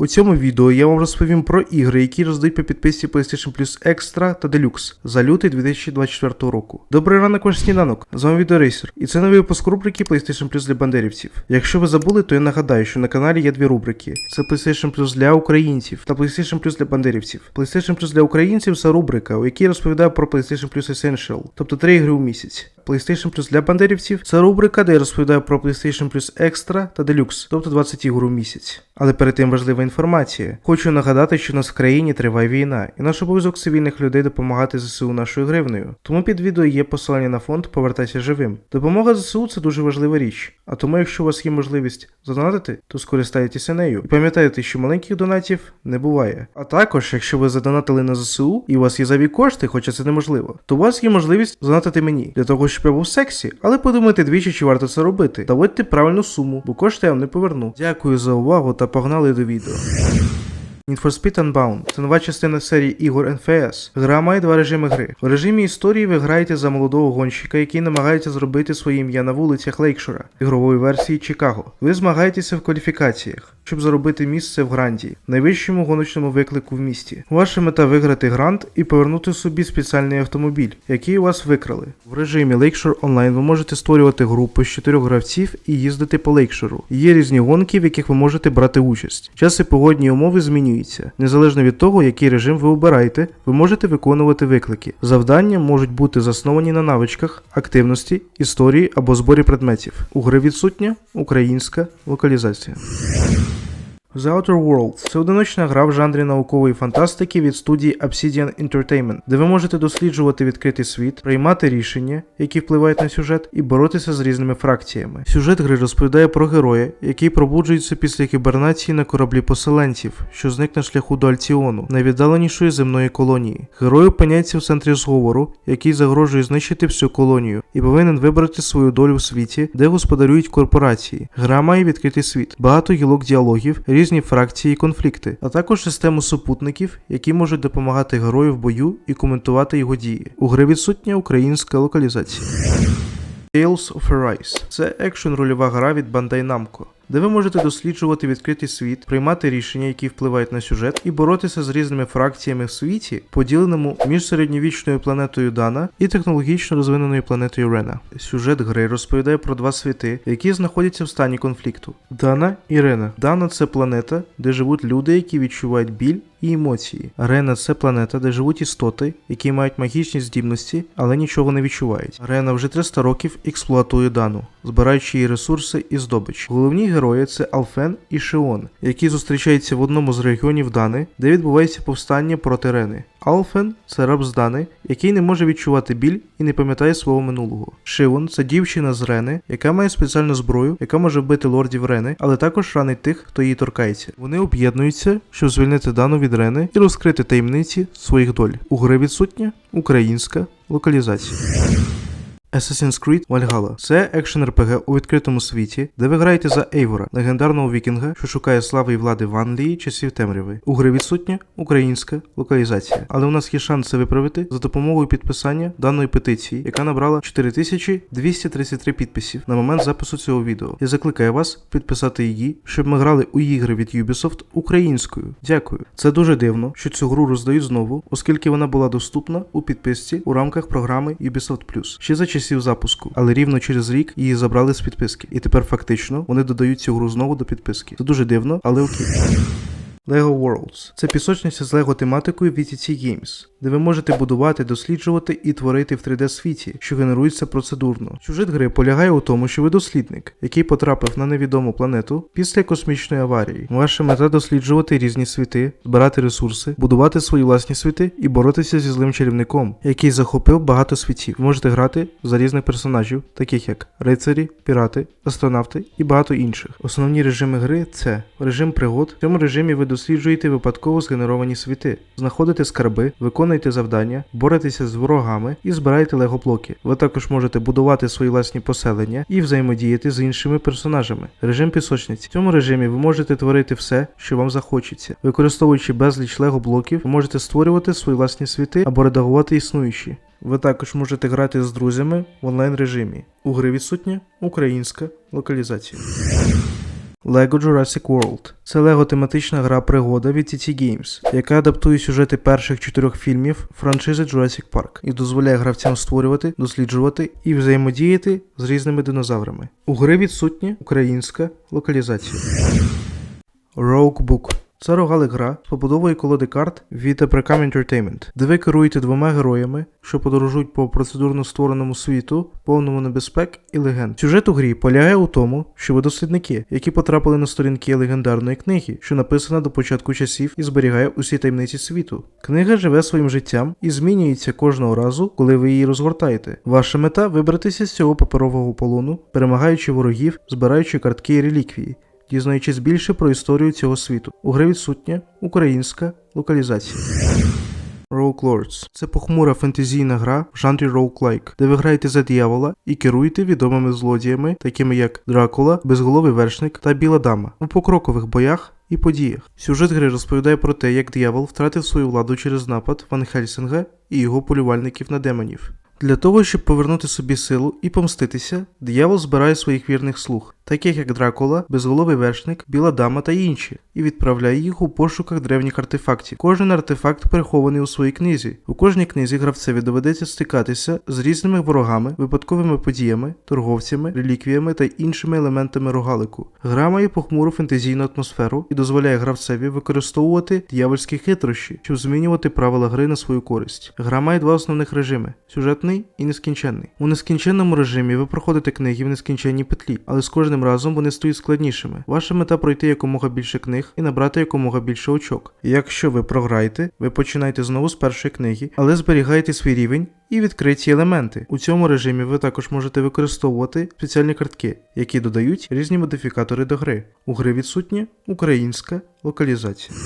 У цьому відео я вам розповім про ігри, які роздають по підписці PlayStation Plus Extra та Deluxe за лютий 2024 року. Добрий ранок, ваш сніданок. З вами Відеорейсер. І це новий випуск рубрики PlayStation Plus для бандерівців. Якщо ви забули, то я нагадаю, що на каналі є дві рубрики: це PlayStation Plus для українців та PlayStation Plus для бандерівців. PlayStation Plus для українців це рубрика, у якій розповідаю про PlayStation Plus Essential, тобто три ігри у місяць. PlayStation Plus для бандерівців це рубрика, де я розповідаю про PlayStation Plus Extra та Deluxe, тобто 20 ігор у місяць. Але перед тим важлива інформація. Хочу нагадати, що у нас в країні триває війна, і наш обов'язок цивільних людей допомагати ЗСУ нашою гривнею. Тому під відео є посилання на фонд Повертайся живим. Допомога ЗСУ це дуже важлива річ. А тому, якщо у вас є можливість задонатити, то скористайтеся нею. І пам'ятайте, що маленьких донатів не буває. А також, якщо ви задонатили на ЗСУ і у вас є зайві кошти, хоча це неможливо, то у вас є можливість задонатити мені для того, щоб я був сексі, але подумайте двічі, чи варто це робити. Доводьте правильну суму, бо кошти я вам не поверну. Дякую за увагу та погнали до відео. Need for Speed Unbound це нова частина серії ігор NFS. Гра має два режими гри. В режимі історії ви граєте за молодого гонщика, який намагається зробити своє ім'я на вулицях Лейкшора, ігрової версії Чикаго. Ви змагаєтеся в кваліфікаціях, щоб заробити місце в гранді, найвищому гоночному виклику в місті. Ваша мета виграти грант і повернути собі спеціальний автомобіль, який у вас викрали. В режимі Lakeshore Online ви можете створювати групу з чотирьох гравців і їздити по Лейкшору. Є різні гонки, в яких ви можете брати участь. Час і погодні умови змінюються. Незалежно від того, який режим ви обираєте, ви можете виконувати виклики. Завдання можуть бути засновані на навичках, активності, історії або зборі предметів. У гри відсутня українська локалізація. The Outer Worlds це одиночна гра в жанрі наукової фантастики від студії Obsidian Entertainment, де ви можете досліджувати відкритий світ, приймати рішення, які впливають на сюжет, і боротися з різними фракціями. Сюжет гри розповідає про героя, який пробуджується після кібернації на кораблі поселенців, що зник на шляху до Альціону, найвіддаленішої земної колонії. Герой опиняється в центрі зговору, який загрожує знищити всю колонію, і повинен вибрати свою долю в світі, де господарюють корпорації. Гра має відкритий світ, багато гілок діалогів, різні фракції і конфлікти, а також систему супутників, які можуть допомагати герою в бою і коментувати його дії. У гри відсутня українська локалізація. Tales of Arise – це екшн рольова гра від Bandai Namco, де ви можете досліджувати відкритий світ, приймати рішення, які впливають на сюжет, і боротися з різними фракціями в світі, поділеному між середньовічною планетою Дана і технологічно розвиненою планетою Рена. Сюжет гри розповідає про два світи, які знаходяться в стані конфлікту: Дана і Рена. Дана це планета, де живуть люди, які відчувають біль і емоції. Рена це планета, де живуть істоти, які мають магічні здібності, але нічого не відчувають. Рена вже 300 років експлуатує Дану, збираючи її ресурси і здобич. Головні герої це Алфен і Шеон, які зустрічаються в одному з регіонів Дани, де відбувається повстання проти Рени. Алфен це раб з Дани, який не може відчувати біль і не пам'ятає свого минулого. Шивон це дівчина з Рени, яка має спеціальну зброю, яка може вбити лордів Рени, але також ранить тих, хто її торкається. Вони об'єднуються, щоб звільнити Дану від Рени і розкрити таємниці своїх доль. У гри відсутня українська локалізація. Assassin's Creed Valhalla – це екшен РПГ у відкритому світі, де ви граєте за Ейвора, легендарного вікінга, що шукає слави і влади в Англії часів темряви. У гри відсутня українська локалізація. Але у нас є шанс це виправити за допомогою підписання даної петиції, яка набрала 4233 підписів на момент запису цього відео. Я закликаю вас підписати її, щоб ми грали у ігри від Ubisoft українською. Дякую. Це дуже дивно, що цю гру роздають знову, оскільки вона була доступна у підписці у рамках програми Ubisoft ще за часів запуску, але рівно через рік її забрали з підписки. І тепер фактично вони додають цю гру знову до підписки. Це дуже дивно, але окей. LEGO Worlds це пісочниця з лего тематикою VTT Games, де ви можете будувати, досліджувати і творити в 3D світі, що генерується процедурно. Сюжет гри полягає у тому, що ви дослідник, який потрапив на невідому планету після космічної аварії. Ваша мета досліджувати різні світи, збирати ресурси, будувати свої власні світи і боротися зі злим чарівником, який захопив багато світів. Ви можете грати за різних персонажів, таких як рицарі, пірати, астронавти і багато інших. Основні режими гри це режим пригод. В цьому режимі ви досліджуєте випадково згенеровані світи, знаходите скарби, виконуєте завдання, боретеся з ворогами і збираєте лего-блоки. Ви також можете будувати свої власні поселення і взаємодіяти з іншими персонажами. Режим пісочниці. В цьому режимі ви можете творити все, що вам захочеться. Використовуючи безліч лего-блоків, ви можете створювати свої власні світи або редагувати існуючі. Ви також можете грати з друзями в онлайн режимі. У гри відсутня українська локалізація. LEGO Jurassic World. Це LEGO тематична гра пригода від TT Games, яка адаптує сюжети перших чотирьох фільмів франшизи Jurassic Park і дозволяє гравцям створювати, досліджувати і взаємодіяти з різними динозаврами. У гри відсутня українська локалізація. Rogue Book. Це рогалик гра з побудовою колоди карт від Abracam Entertainment, де ви керуєте двома героями, що подорожують по процедурно створеному світу, повному небезпек і легенд. Сюжет у грі полягає у тому, що ви дослідники, які потрапили на сторінки легендарної книги, що написана до початку часів і зберігає усі таємниці світу. Книга живе своїм життям і змінюється кожного разу, коли ви її розгортаєте. Ваша мета вибратися з цього паперового полону, перемагаючи ворогів, збираючи картки і реліквії дізнаючись більше про історію цього світу. У гри відсутня українська локалізація. Rogue Lords – це похмура фентезійна гра в жанрі roguelike, де ви граєте за диявола і керуєте відомими злодіями, такими як Дракула, Безголовий вершник та Біла Дама у покрокових боях. І подіях. Сюжет гри розповідає про те, як диявол втратив свою владу через напад Ван Хельсинга і його полювальників на демонів. Для того, щоб повернути собі силу і помститися, диявол збирає своїх вірних слуг, таких як Дракула, Безголовий вершник, Біла Дама та інші, і відправляє їх у пошуках древніх артефактів. Кожен артефакт перехований у своїй книзі. У кожній книзі гравцеві доведеться стикатися з різними ворогами, випадковими подіями, торговцями, реліквіями та іншими елементами рогалику. Гра має похмуру фентезійну атмосферу і дозволяє гравцеві використовувати диявольські хитрощі, щоб змінювати правила гри на свою користь. Гра має два основних режими: сюжетний і нескінченний. У нескінченному режимі ви проходите книги в нескінченній петлі, але з кожним разом вони стають складнішими. Ваша мета пройти якомога більше книг і набрати якомога більше очок. Якщо ви програєте, ви починаєте знову з першої книги, але зберігаєте свій рівень і відкриті елементи. У цьому режимі ви також можете використовувати спеціальні картки, які додають різні модифікатори до гри. У гри відсутня українська локалізація.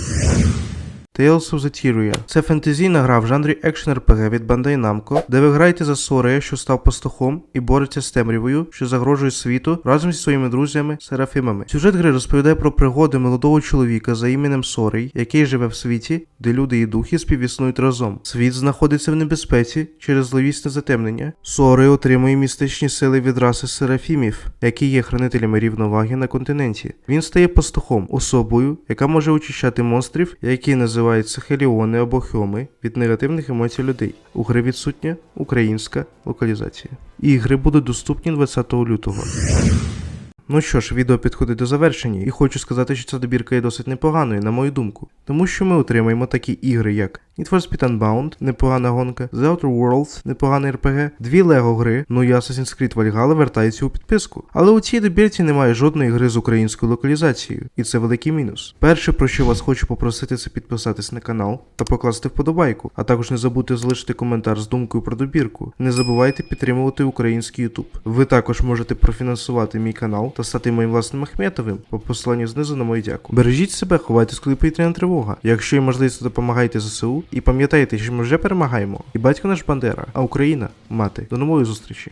Tales of the Tyria – це фентезійна гра в жанрі екшен RPG від Bandai Namco, де ви граєте за Сорея, що став пастухом і бореться з темрявою, що загрожує світу разом зі своїми друзями серафимами. Сюжет гри розповідає про пригоди молодого чоловіка за іменем Сорей, який живе в світі, де люди і духи співіснують разом. Світ знаходиться в небезпеці через зловісне затемнення. Сорей отримує містичні сили від раси серафімів, які є хранителями рівноваги на континенті. Він стає пастухом, особою, яка може очищати монстрів, які називаються хеліони або хьоми від негативних емоцій людей. У гри відсутня українська локалізація. Ігри будуть доступні 20 лютого. Ну що ж, відео підходить до завершення, і хочу сказати, що ця добірка є досить непоганою, на мою думку, тому що ми отримаємо такі ігри, як Need for Speed Unbound, непогана гонка, The Outer Worlds, непоганий RPG, дві Лего гри, ну і Assassin's Creed Valhalla вертається у підписку. Але у цій добірці немає жодної гри з українською локалізацією, і це великий мінус. Перше, про що вас хочу попросити, це підписатись на канал та покласти вподобайку, а також не забудьте залишити коментар з думкою про добірку. Не забувайте підтримувати український YouTube. Ви також можете профінансувати мій канал та стати моїм власним Ахметовим по посиланню знизу на мою дяку. Бережіть себе, ховайтесь, коли повітряна тривога. Якщо є можливість, то допомагайте ЗСУ і пам'ятайте, що ми вже перемагаємо. І батько наш Бандера, а Україна мати. До нової зустрічі.